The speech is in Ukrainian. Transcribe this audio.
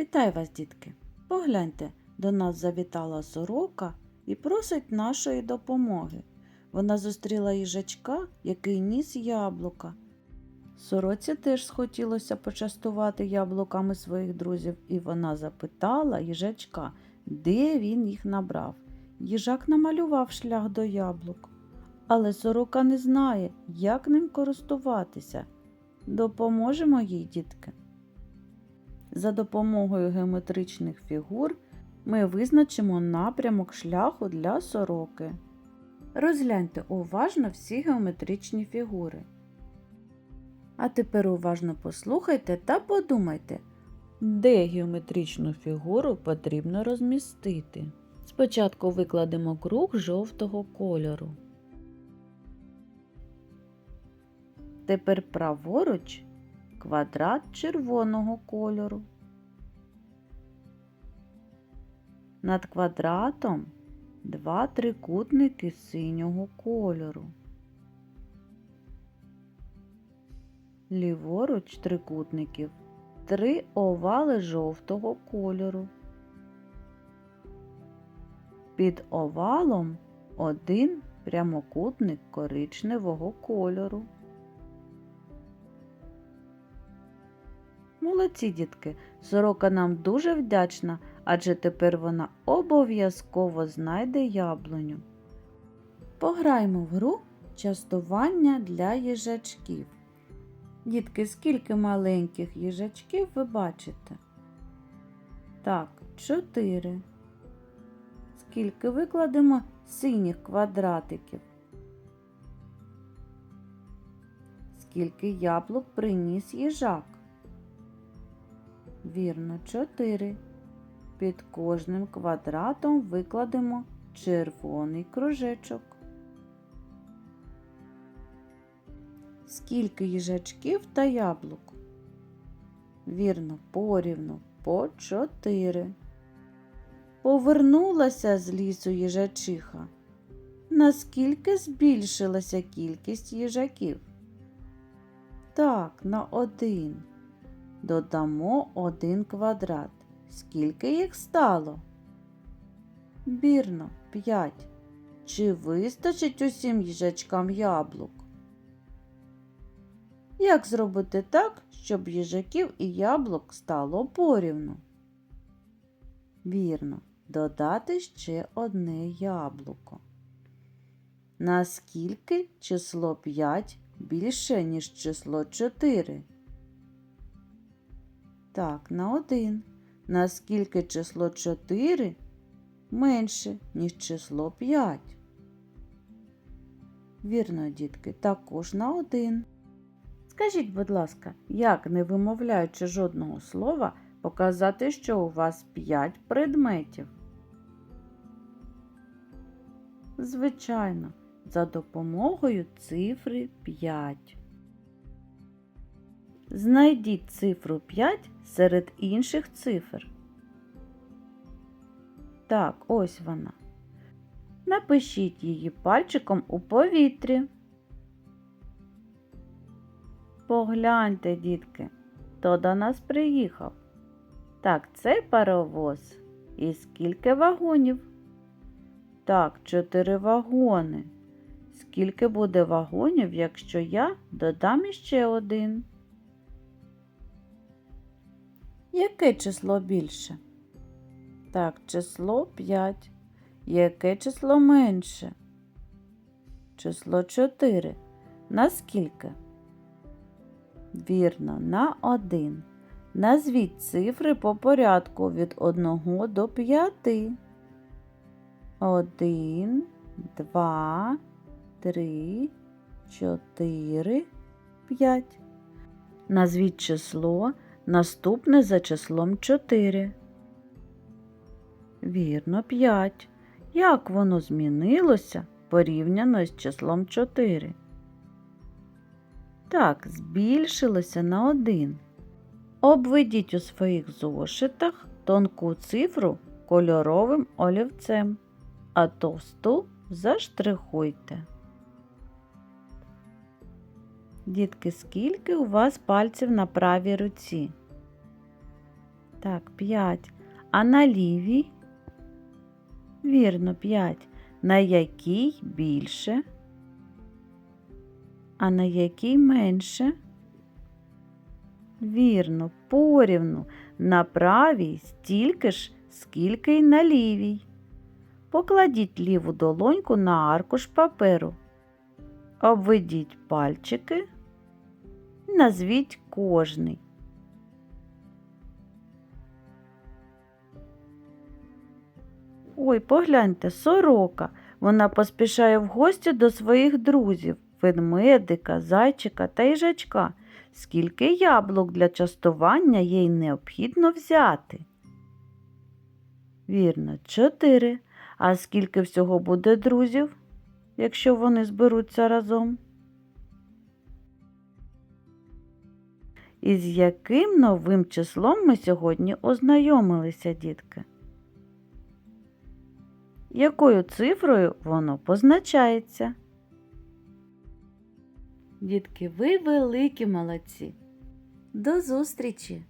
Вітаю вас, дітки! Погляньте, до нас завітала сорока і просить нашої допомоги. Вона зустріла їжачка, який ніс яблука. Сороці теж схотілося почастувати яблуками своїх друзів, і вона запитала їжачка, де він їх набрав. Їжак намалював шлях до яблук, але сорока не знає, як ним користуватися. Допоможемо їй, дітки. За допомогою геометричних фігур ми визначимо напрямок шляху для сороки. Розгляньте уважно всі геометричні фігури. А тепер уважно послухайте та подумайте, де геометричну фігуру потрібно розмістити. Спочатку викладемо круг жовтого кольору. Тепер праворуч квадрат червоного кольору. Над квадратом два трикутники синього кольору. Ліворуч трикутників три овали жовтого кольору. Під овалом один прямокутник коричневого кольору. Молодці, дітки, сорока нам дуже вдячна, адже тепер вона обов'язково знайде яблуню. Пограймо в гру частування для їжачків. Дітки, скільки маленьких їжачків ви бачите? Так, чотири. Скільки викладемо синіх квадратиків? Скільки яблук приніс їжак? Вірно, 4. Під кожним квадратом викладемо червоний кружечок. Скільки їжачків та яблук? Вірно, порівну по 4. Повернулася з лісу їжачиха. Наскільки збільшилася кількість їжаків? Так, на один. Додамо один квадрат. Скільки їх стало? Вірно, п'ять. Чи вистачить усім їжачкам яблук? Як зробити так, щоб їжаків і яблук стало порівну? Вірно, додати ще одне яблуко. Наскільки число 5 більше, ніж число 4? Так, на 1. Наскільки число 4 менше, ніж число 5? Вірно, дітки, також на 1. Скажіть, будь ласка, як, не вимовляючи жодного слова, показати, що у вас 5 предметів? Звичайно, за допомогою цифри 5. Знайдіть цифру 5 серед інших цифр. Так, ось вона. Напишіть її пальчиком у повітрі. Погляньте, дітки, хто до нас приїхав. Так, це паровоз. І скільки вагонів? Так, чотири вагони. Скільки буде вагонів, якщо я додам іще один? Яке число більше? Так, число 5. Яке число менше? Число 4. Наскільки? Вірно, на 1. Назвіть цифри по порядку від 1 до 5. 1, 2, 3, 4, 5. Назвіть число наступне за числом 4. Вірно, 5. Як воно змінилося порівняно з числом 4? Так, збільшилося на 1. Обведіть у своїх зошитах тонку цифру кольоровим олівцем, а товсту заштрихуйте. Дітки, скільки у вас пальців на правій руці? Так, 5. А на лівій? Вірно, 5. На якій більше? А на якій менше? Вірно, порівну. На правій стільки ж, скільки й на лівій. Покладіть ліву долоньку на аркуш паперу. Обведіть пальчики. Назвіть кожний. Ой, погляньте, сорока. Вона поспішає в гості до своїх друзів ведмедика, зайчика та їжачка. Скільки яблук для частування їй необхідно взяти? Вірно, чотири. А скільки всього буде друзів, якщо вони зберуться разом? І з яким новим числом ми сьогодні ознайомилися, дітки? Якою цифрою воно позначається? Дітки, ви великі молодці. До зустрічі!